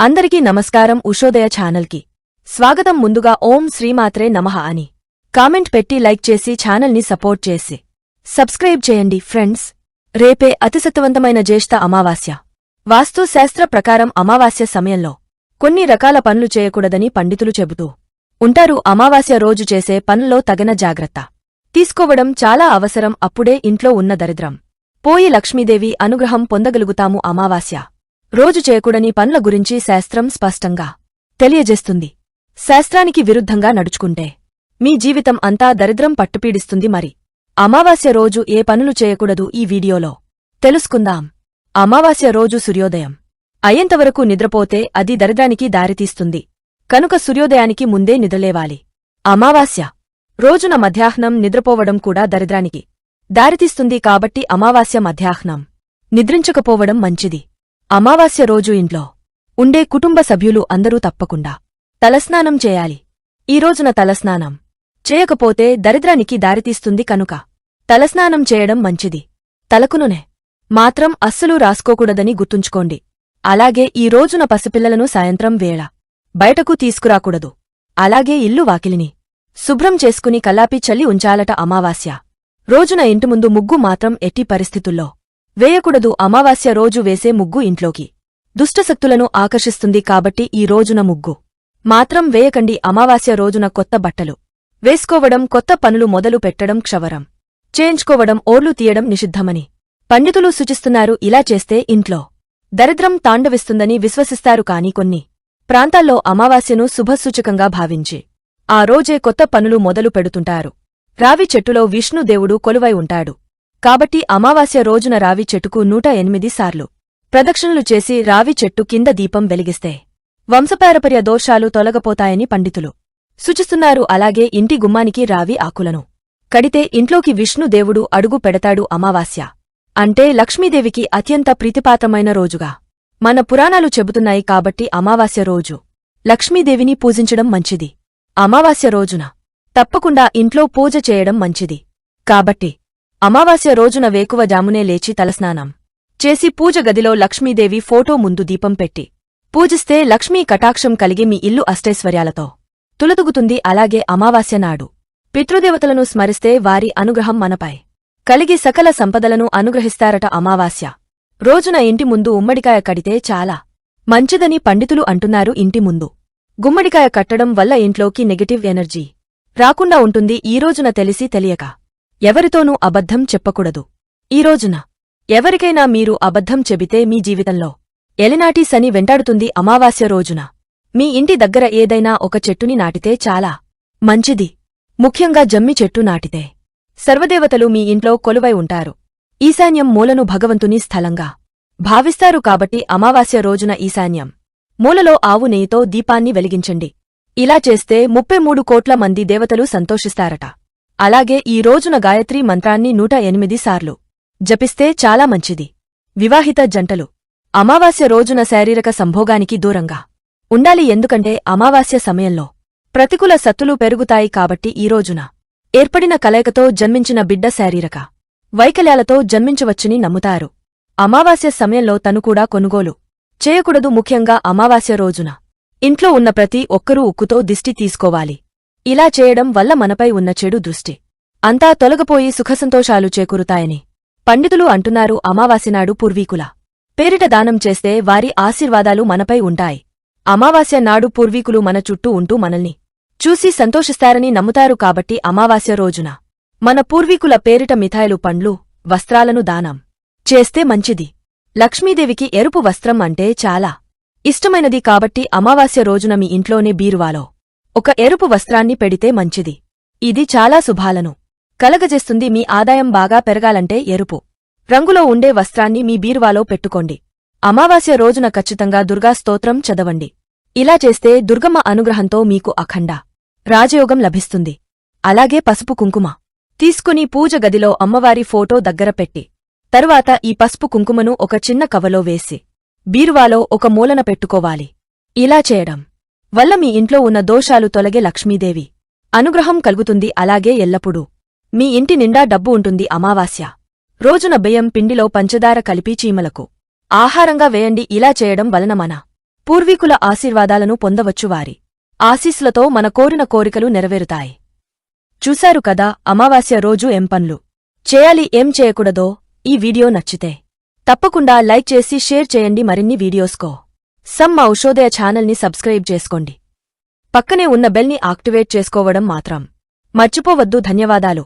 అందరికీ నమస్కారం ఉషోదయ ఛానల్కి. స్వాగతం ముందుగా ఓం శ్రీమాత్రే నమః అని. కామెంట్ పెట్టి లైక్ చేసి ఛానల్ని సపోర్ట్ చేసి. సబ్స్క్రైబ్ చేయండి ఫ్రెండ్స్. రేపే అతిశక్తివంతమైన జ్యేష్ఠ అమావాస్య. వాస్తు శాస్త్ర ప్రకారం అమావాస్య సమయంలో కొన్ని రకాల పనులు చేయకూడదని పండితులు చెబుతూ ఉంటారు. అమావాస్య రోజు చేసే పనుల్లో తగిన జాగ్రత్త. తీసుకోవడం చాలా అవసరం. అప్పుడే ఇంట్లో ఉన్న దరిద్రం. పోయి లక్ష్మీదేవి అనుగ్రహం పొందగలుగుతాము అమావాస్య. రోజు చేయకూడని పనుల గురించి శాస్త్రం స్పష్టంగా తెలియజేస్తుంది. శాస్త్రానికి విరుద్ధంగా నడుచుకుంటే మీ జీవితం అంతా దరిద్రం పట్టుపీడిస్తుంది మరి. అమావాస్య రోజు ఏ పనులు చేయకూడదు ఈ వీడియోలో తెలుసుకుందాం. అమావాస్య రోజు సూర్యోదయం. అయ్యేంతవరకు నిద్రపోతే అది దరిద్రానికి దారితీస్తుంది. కనుక సూర్యోదయానికి ముందే నిద్రలేవాలి. అమావాస్య రోజున మధ్యాహ్నం నిద్రపోవడం కూడా దరిద్రానికి దారితీస్తుంది కాబట్టి అమావాస్య మధ్యాహ్నం. నిద్రించకపోవడం మంచిది. అమావాస్య రోజు ఇంట్లో ఉండే కుటుంబ సభ్యులు అందరూ తప్పకుండా తలస్నానం చేయాలి. ఈ రోజున తలస్నానం చేయకపోతే దరిద్రానికి దారితీస్తుంది కనుక తలస్నానం చేయడం మంచిది. తలకునునే మాత్రం అస్సలు రాసుకోకూడదని గుర్తుంచుకోండి. అలాగే ఈ రోజున పసిపిల్లలను సాయంత్రం వేళ బయటకు తీసుకురాకూడదు. అలాగే ఇల్లు వాకిలిని శుభ్రం చేసుకుని కల్లాపి చల్లి ఉంచాలట అమావాస్య. రోజున ఇంటి ముందు ముగ్గు మాత్రం ఎట్టి పరిస్థితుల్లో వేయకూడదు అమావాస్య రోజు వేసే ముగ్గు ఇంట్లోకి. దుష్టశక్తులను ఆకర్షిస్తుంది కాబట్టి ఈ రోజున ముగ్గు. మాత్రం వేయకండి అమావాస్య రోజున కొత్త బట్టలు. వేసుకోవడం కొత్త పనులు మొదలు పెట్టడం క్షవరం. చేయించుకోవడం ఓర్లు తీయడం నిషిద్ధమని. పండితులు సూచిస్తున్నారు ఇలా చేస్తే ఇంట్లో. దరిద్రం తాండవిస్తుందని విశ్వసిస్తారు కాని కొన్ని. ప్రాంతాల్లో అమావాస్యను శుభసూచకంగా భావించి. ఆ రోజే కొత్త పనులు మొదలు పెడుతుంటారు. రావి చెట్టులో విష్ణుదేవుడు కొలువై ఉంటాడు. కాబట్టి అమావాస్య రోజున రావి చెట్టుకు నూట ఎనిమిది సార్లు. ప్రదక్షిణలు చేసి రావి చెట్టు కింద దీపం వెలిగిస్తే వంశపారపర్య దోషాలు తొలగపోతాయని పండితులు. సూచిస్తున్నారు అలాగే ఇంటి గుమ్మానికి రావి ఆకులను. కడితే ఇంట్లోకి విష్ణుదేవుడు అడుగు పెడతాడు అమావాస్య. అంటే లక్ష్మీదేవికి అత్యంత ప్రీతిపాత్రమైన రోజుగా. మన పురాణాలు చెబుతున్నాయి కాబట్టి అమావాస్య రోజు. లక్ష్మీదేవిని పూజించడం మంచిది. అమావాస్య రోజున తప్పకుండా ఇంట్లో పూజ చేయడం మంచిది. కాబట్టి అమావాస్య రోజున వేకువ జామునే లేచి తలస్నానం చేసి పూజ గదిలో లక్ష్మీదేవి ఫోటో ముందు దీపం పెట్టి పూజిస్తే లక్ష్మీ కటాక్షం కలిగి మీ ఇల్లు అష్టైశ్వర్యాలతో తులతుగుతుంది అలాగే అమావాస్య నాడు. పితృదేవతలను స్మరిస్తే వారి అనుగ్రహం మనపై కలిగి సకల సంపదలను అనుగ్రహిస్తారట అమావాస్య. రోజున ఇంటి ముందు ఉమ్మడికాయ కడితే చాలా మంచిదని పండితులు అంటున్నారు ఇంటి ముందు. గుమ్మడికాయ కట్టడం వల్ల ఇంట్లోకి నెగటివ్ ఎనర్జీ రాకుండా ఉంటుంది ఈ రోజున తెలిసి తెలియక. ఎవరితోనూ అబద్ధం చెప్పకూడదు. ఈ రోజున ఎవరికైనా మీరు అబద్ధం చెబితే మీ జీవితంలో ఎలినాటి శని వెంటాడుతుంది అమావాస్య రోజున. మీ ఇంటి దగ్గర ఏదైనా ఒక చెట్టుని నాటితే చాలా మంచిది. ముఖ్యంగా జమ్మి చెట్టు నాటితే. సర్వదేవతలు మీ ఇంట్లో కొలువై ఉంటారు. ఈశాన్యం మూలను భగవంతుని స్థలంగా భావిస్తారు కాబట్టి అమావాస్య రోజున ఈశాన్యం మూలలో ఆవు నెయ్యితో దీపాన్ని వెలిగించండి. ఇలా చేస్తే ముప్పై మూడు కోట్ల మంది దేవతలు సంతోషిస్తారట. అలాగే ఈ రోజున గాయత్రీ మంత్రాన్ని నూట ఎనిమిది సార్లు. జపిస్తే చాలా మంచిది. వివాహిత జంటలు. అమావాస్య రోజున శారీరక సంభోగానికి దూరంగా. ఉండాలి ఎందుకంటే అమావాస్య సమయంలో ప్రతికూల సత్తులు పెరుగుతాయి కాబట్టి ఈ రోజున ఏర్పడిన కలయికతో జన్మించిన బిడ్డ శారీరక వైకల్యాలతో జన్మించవచ్చని నమ్ముతారు. అమావాస్య సమయంలో తను కూడా కొనుగోలు చేయకూడదు. ముఖ్యంగా అమావాస్య రోజున ఇంట్లో ఉన్న ప్రతి ఒక్కరూ ఉక్కుతో దిష్టి తీసుకోవాలి. ఇలా చేయడం వల్ల మనపై ఉన్న చెడు దృష్టి. అంతా తొలగపోయి సుఖసంతోషాలు చేకూరుతాయని. పండితులు అంటున్నారు అమావాస్యనాడు పూర్వీకుల. పేరిట దానం చేస్తే వారి ఆశీర్వాదాలు మనపై ఉంటాయి. అమావాస్య నాడు పూర్వీకులు మన చుట్టూ ఉంటూ మనల్ని చూసి సంతోషిస్తారని నమ్ముతారు కాబట్టి అమావాస్య రోజున. మన పూర్వీకుల పేరిట మిఠాయిలు పండ్లు వస్త్రాలను దానం చేస్తే మంచిది. లక్ష్మీదేవికి ఎరుపు వస్త్రం అంటే చాలా ఇష్టమైనది కాబట్టి అమావాస్య రోజున మీ ఇంట్లోనే బీరువాలో ఒక ఎరుపు వస్త్రాన్ని పెడితే మంచిది. ఇది చాలా శుభాలను. కలగజేస్తుంది మీ ఆదాయం బాగా పెరగాలంటే ఎరుపు. రంగులో ఉండే వస్త్రాన్ని మీ బీరువాలో పెట్టుకోండి. అమావాస్య రోజున ఖచ్చితంగా దుర్గా స్తోత్రం చదవండి. ఇలా చేస్తే దుర్గమ్మ అనుగ్రహంతో మీకు అఖండ రాజయోగం లభిస్తుంది. అలాగే పసుపు కుంకుమ. తీసుకుని పూజ గదిలో అమ్మవారి ఫోటో దగ్గర పెట్టి తరువాత ఈ పసుపు కుంకుమను ఒక చిన్న కవలో వేసి బీరువాలో ఒక మూలన పెట్టుకోవాలి. ఇలా చేయడం. వల్ల మీ ఇంట్లో ఉన్న దోషాలు తొలగే లక్ష్మీదేవి. అనుగ్రహం కలుగుతుంది అలాగే ఎల్లప్పుడూ. మీ ఇంటి నిండా డబ్బు ఉంటుంది అమావాస్య. రోజున బియ్యం పిండిలో పంచదార కలిపి చీమలకు. ఆహారంగా వేయండి ఇలా చేయడం వలన మన పూర్వీకుల ఆశీర్వాదాలను పొందవచ్చు వారి మన కోరిన కోరికలు నెరవేరుతాయి. చూశారు కదా అమావాస్య రోజు ఏం పనులు? చేయాలి ఏం చేయకూడదో? ఈ వీడియో నచ్చితే తప్పకుండా లైక్ చేసి షేర్ చేయండి మరిన్ని వీడియోస్కో. సమ్ మా ఛానల్ని సబ్స్క్రైబ్ చేసుకోండి. పక్కనే ఉన్న బెల్ని యాక్టివేట్ చేసుకోవడం మాత్రం మర్చిపోవద్దు. ధన్యవాదాలు.